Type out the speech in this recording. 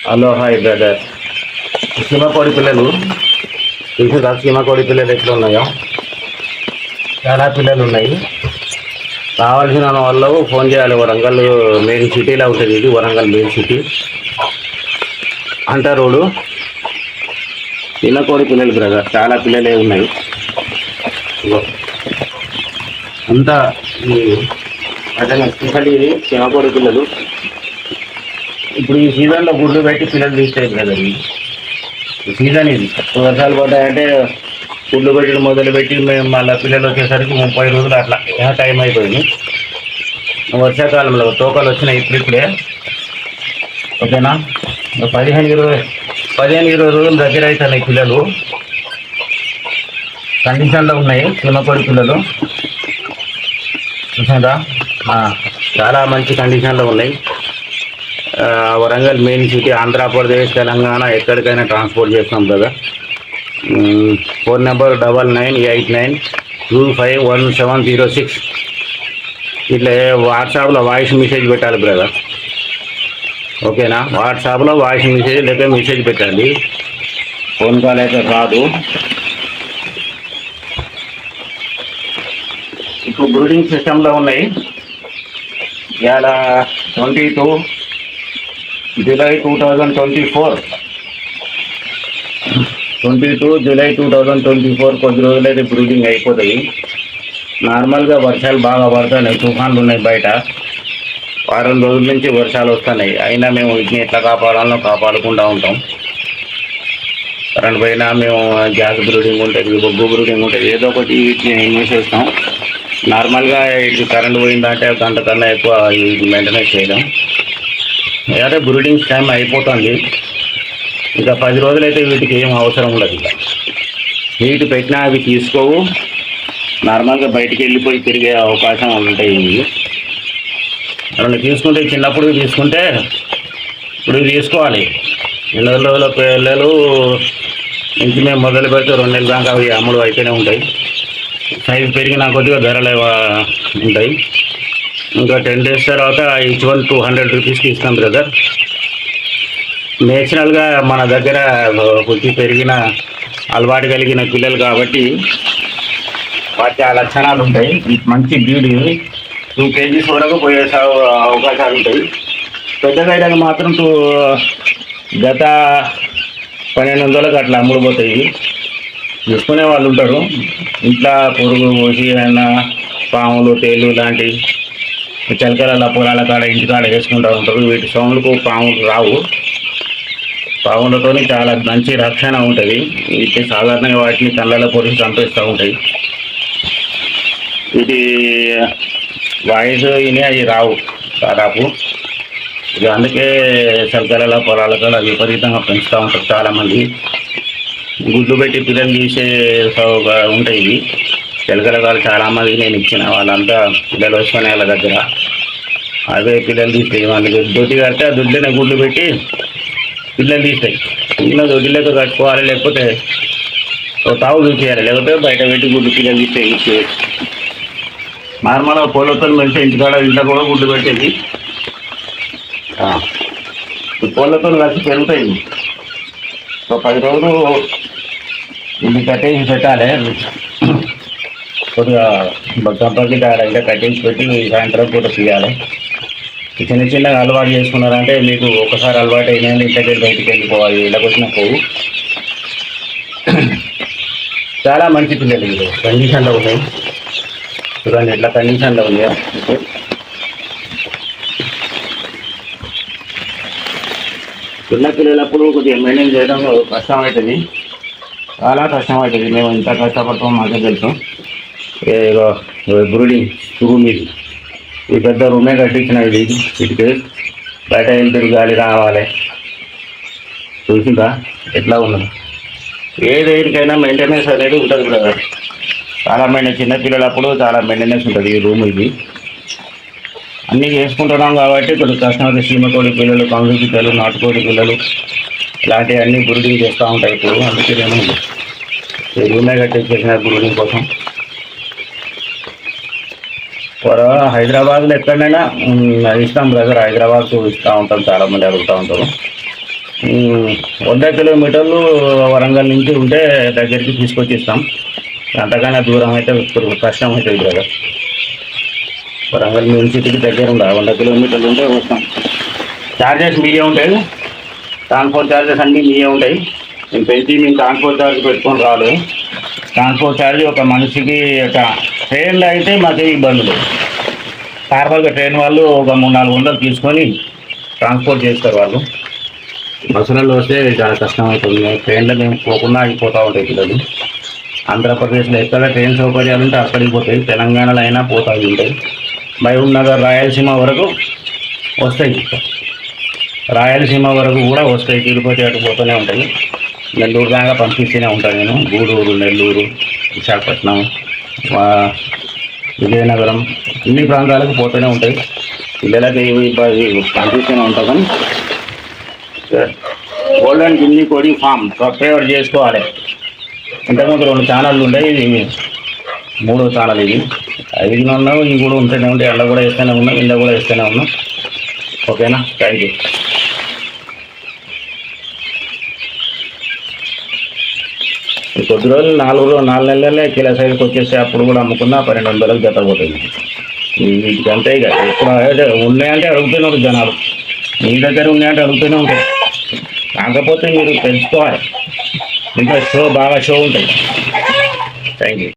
Hello hi brother సీమకోడి పిల్లలు? తెలుసుగా సీమకోడి పిల్లలు ఎట్లా ఉన్నాయో చాలా పిల్లలు ఉన్నాయి కావాల్సిన వాళ్ళు ఫోన్ చేయాలి. వరంగల్ మెయిన్ సిటీలో ఉంటుంది ఇది వరంగల్ మెయిన్ సిటీ అంట రోడ్డు. సీమకోడి పిల్లలు బ్రదర్ చాలా పిల్లలే ఉన్నాయి. అంతా ఈ అంటే స్పెషల్ ఇది సీమకోడి పిల్లలు. ఇప్పుడు ఈ సీజన్లో గుడ్లు పెట్టి పిల్లలు తీసేది కదండి ఈ సీజన్ ఇది. వర్షాలు పడ్డాయంటే గుడ్లు పెట్టి మొదలు పెట్టి మేము మళ్ళీ పిల్లలు వచ్చేసరికి ముప్పై రోజులు అట్లా. టైం అయిపోయింది. వర్షాకాలంలో తోకలు వచ్చినాయి ఇప్పుడిప్పుడే. ఓకేనా? పదిహేను ఇరవై పదిహేను ఇరవై రోజులు దగ్గర అవుతున్నాయి పిల్లలు. కండిషన్లో ఉన్నాయి. చిన్నపడి పిల్లలు. చూసారా? చాలా మంచి కండిషన్లో ఉన్నాయి. వరంగల్ మెయిన్ సిటీ ఆంధ్రప్రదేశ్ తెలంగాణ ఎక్కడికైనా ట్రాన్స్పోర్ట్ చేస్తాం కదా phone number double nine eight nine two five one seven zero six. ఇట్లా వాట్సాప్లో వాయిస్ మెసేజ్ పెట్టాలి బ్రదర్. ఓకేనా? వాట్సాప్లో వాయిస్ మెసేజ్ లేక మెసేజ్ పెట్టండి. ఫోన్ కాల్ అయితే రాదు. ఇప్పుడు బ్రూడింగ్ సిస్టంలో ఉన్నాయి. ఇవాళ twenty two July two thousand twenty four. Twenty two July two thousand twenty four కొద్ది రోజులు అయితే బ్రూడింగ్ అయిపోతాయి. నార్మల్గా వర్షాలు బాగా పడుతున్నాయి తుఫాన్లు ఉన్నాయి బయట. వారం రోజుల నుంచి వర్షాలు వస్తున్నాయి అయినా మేము వీటిని ఎట్లా కాపాడాలో కాపాడుకుంటూ ఉంటాం. కరెంట్ పోయినా మేము గ్యాస్ బ్రూడింగ్ ఉంటుంది బొగ్గు బ్రూడింగ్ ఉంటుంది. ఏదో ఒకటి వీటిని ఇన్వెస్ట్ చేస్తాం నార్మల్గా ఇటు కరెంట్ పోయిందంటే గంట కన్నా ఎక్కువ మెయింటెనెన్స్ చేయడం అంటే బ్రూడింగ్ టైం అయిపోతుంది. ఇంకా పది రోజులైతే వీటికి ఏం అవసరం ఉండదు. ఇక హీట్ పెట్టినా అవి తీసుకోవు. నార్మల్గా బయటికి వెళ్ళిపోయి తిరిగే అవకాశం ఉంటాయి ఇవి రెండు తీసుకుంటే చిన్నప్పుడు తీసుకుంటే ఇప్పుడు తీసుకోవాలి. రెండు రోజుల పిల్లలు ఇంటి మేము మొదలు పెడితే రెండు నెలల దాకా అవి అమలు అయితేనే ఉంటాయి. సైజు పెరిగిన కొద్దిగా ధరలు ఉంటాయి. ఇంకా టెన్ డేస్ తర్వాత ఈచ్ వన్ టూ హండ్రెడ్ రూపీస్కి ఇస్తాం బ్రదర్ నేచురల్గా మన దగ్గర పుట్టి పెరిగిన అలవాటు కలిగిన పిల్లలు కాబట్టి వాటి ఆ లక్షణాలు ఉంటాయి. మంచి బ్రీడ్ టూ కేజీస్ వరకు పోయే సా- అవకాశాలు ఉంటాయి. పెద్దగా అయినాక మాత్రం టూ గత పన్నెండు వందలకు అట్లా అమ్ముడుపోతాయి. తీసుకునే వాళ్ళు ఉంటారు. ఇంట్లో పొరుగు పోసి ఏమైనా పాములు తేలు లాంటివి చిలకల పొలాల కాడ ఇంటి కాడ వేసుకుంటూ ఉంటారు. వీటి సౌండ్కు పాములు రావు. పాములతోని చాలా మంచి రక్షణ ఉంటుంది. వీటి సాధారణంగా వాటిని కళ్ళలో పొడిచి చంపేస్తూ ఉంటాయి. వీటి వాయిస్ విని అవి రావు దాదాపు. ఇక అందుకే చిలకల పొలాల కాడ విపరీతంగా పెంచుతూ ఉంటారు చాలామంది. గుడ్లు పెట్టి పిల్లలు తీసే ఉంటాయి ఇవి. చిలకల కాడ చాలామంది నేను ఇచ్చిన వాళ్ళంతా పిల్లలు వస్తున్నాయి వాళ్ళ దగ్గర. అవే పిల్లలు తీస్తాయి వాళ్ళకి దొడ్డి కడితే ఆ దొడ్డినే గుడ్లు పెట్టి పిల్లలు తీస్తాయి. చిన్న దొడ్డిలోకి కట్టుకోవాలి లేకపోతే ఒక తావు చూసేయాలి లేకపోతే బయట పెట్టి గుడ్లు పిల్లలు తీస్తాయి ఇచ్చి. నార్మల్గా పూలతో మెలిసి ఇంటికాడ ఇంట్లో కూడా గుడ్లు పెట్టేది. ఆ. పూలతో కలిసి పెరుగుతాయి. ఒక పది రోజులు ఇది కట్టేసి పెట్టాలి. కొద్దిగా కాడ ఇంకా కట్టేసి పెట్టి సాయంత్రం పూట తీయాలి. చిన్న చిన్నగా అలవాటు చేసుకున్నారంటే మీకు ఒకసారి అలవాటు అయినా ఇంటికి వెళ్ళి బయటికి వెళ్ళిపోవాలి ఇళ్ళకి వచ్చిన పోవు. చాలా మంచి పిల్లలు ఇది కండిషన్లో ఉన్నాయి. చూడండి ఎట్లా కండిషన్లో ఉన్నాయో. చిన్న పిల్లలప్పుడు కొద్దిగా మెయింటైన్ చేయడం కష్టం అవుతుంది. చాలా కష్టం అవుతుంది. మేము ఇంత కష్టపడతాం మాకే తెలుసు. ఏదో బ్రూడింగ్ రూమ్ ఇది ఈ పెద్ద రూమే కట్టించిన ఇది ఇటుకే. బయట వెళ్తురు గాలి రావాలి. చూసిందా ఎట్లా ఉన్నది? ఏ దేనికైనా మెయింటెనెన్స్ అనేది ఉంటుంది బ్రదర్. చాలా మెయింటెన్స్ చిన్న పిల్లలప్పుడు చాలా మెయింటెనెన్స్ ఉంటుంది ఈ రూమ్ ఇది. అన్నీ చేసుకుంటున్నాం కాబట్టి కొన్ని కస్టమర్ సీమకోడి పిల్లలు కంగు పిల్లలు నాటుకోడి పిల్లలు ఇలాంటివన్నీ బ్రూడింగ్ చేస్తూ ఉంటాయి ఇప్పుడు. అందుకే నేను ఈ రూమే కట్టించేసిన బ్రూడింగ్ కోసం. త్వరగా హైదరాబాద్లో ఎక్కడైనా ఇస్తాం బ్రదర్ హైదరాబాద్ ఇస్తూ ఉంటాం చాలా మంది అడుగుతూ ఉంటారు. వంద కిలోమీటర్లు వరంగల్ నుంచి ఉంటే దగ్గరికి తీసుకొచ్చి ఇస్తాం అంతకన్నా దూరం అయితే ఇప్పుడు కష్టం అవుతుంది బ్రదర్. వరంగల్ మెయిన్ సిటీకి దగ్గర ఉందా వంద కిలోమీటర్లు ఉంటే వస్తాం. చార్జెస్ మీయే ఉంటాయి. ట్రాన్స్పోర్ట్ చార్జెస్ అన్నీ మీయే ఉంటాయి. మేము పెంచి మేము ట్రాన్స్పోర్ట్ ఛార్జ్ పెట్టుకొని రాలేదు. ట్రాన్స్పోర్ట్ ఛార్జ్ ఒక మనిషికి ఒక ట్రైన్లో అయితే మాకేం ఇబ్బందులు నార్మల్గా ట్రైన్ వాళ్ళు ఒక మూడు నాలుగు వందలు తీసుకొని ట్రాన్స్పోర్ట్ చేస్తారు వాళ్ళు. బస్సులలో వస్తే చాలా కష్టం అవుతుంది ట్రైన్లో మేము పోకుండా ఆగిపోతూ ఉంటాయి పిల్లలు. ఆంధ్రప్రదేశ్లో ఎక్కడ ట్రైన్ సౌకర్యాలు ఉంటే అక్కడికి పోతాయి. తెలంగాణలో అయినా పోతా ఉంటాయి. మహబూబ్ నగర్ రాయలసీమ వరకు వస్తాయి. రాయలసీమ వరకు కూడా వస్తాయి. తిరుపతి అటు పోతూనే ఉంటాయి. నెల్లూరు దాకా పంపిస్తూనే ఉంటాను నేను. గూడూరు నెల్లూరు విశాఖపట్నం. విజయనగరం అన్ని ప్రాంతాలకు పోతూనే ఉంటాయి. పిల్లలకి ఇవి ఇవి పంపిస్తూనే ఉంటాం కానీ గోల్డెన్ గిన్ని కోడి ఫామ్ సబ్స్క్రైబర్ చేసుకోవాలి. ఇంతకుముందు రెండు ఛానళ్ళు ఉండేవి ఇది మూడో ఛానల్ ఇది. ఐదు ఉన్నావు ఇవి కూడా ఉంటూనే ఉంటాయి అలా కూడా ఇస్తూనే ఉన్నాం ఇలా కూడా ఇస్తూనే ఉన్నాం. ఓకేనా? థ్యాంక్ యూ కొద్ది రోజులు నాలుగు రోజులు నాలుగు నెలలే కిలో సైజుకి వచ్చేసి అప్పుడు కూడా అమ్ముకున్నా పన్నెండు వందలకు జత పోతుంది. ఈ- ఇక. ఇప్పుడు అదే ఉన్నాయంటే అడుగుతున్నారు జనాలు. మీ దగ్గర ఉన్నాయంటే అడుగుతూనే ఉంటాయి కాకపోతే మీరు తెలుసుకోవాలి. ఇంకా షో బాగా షో ఉంటాయి. Thank you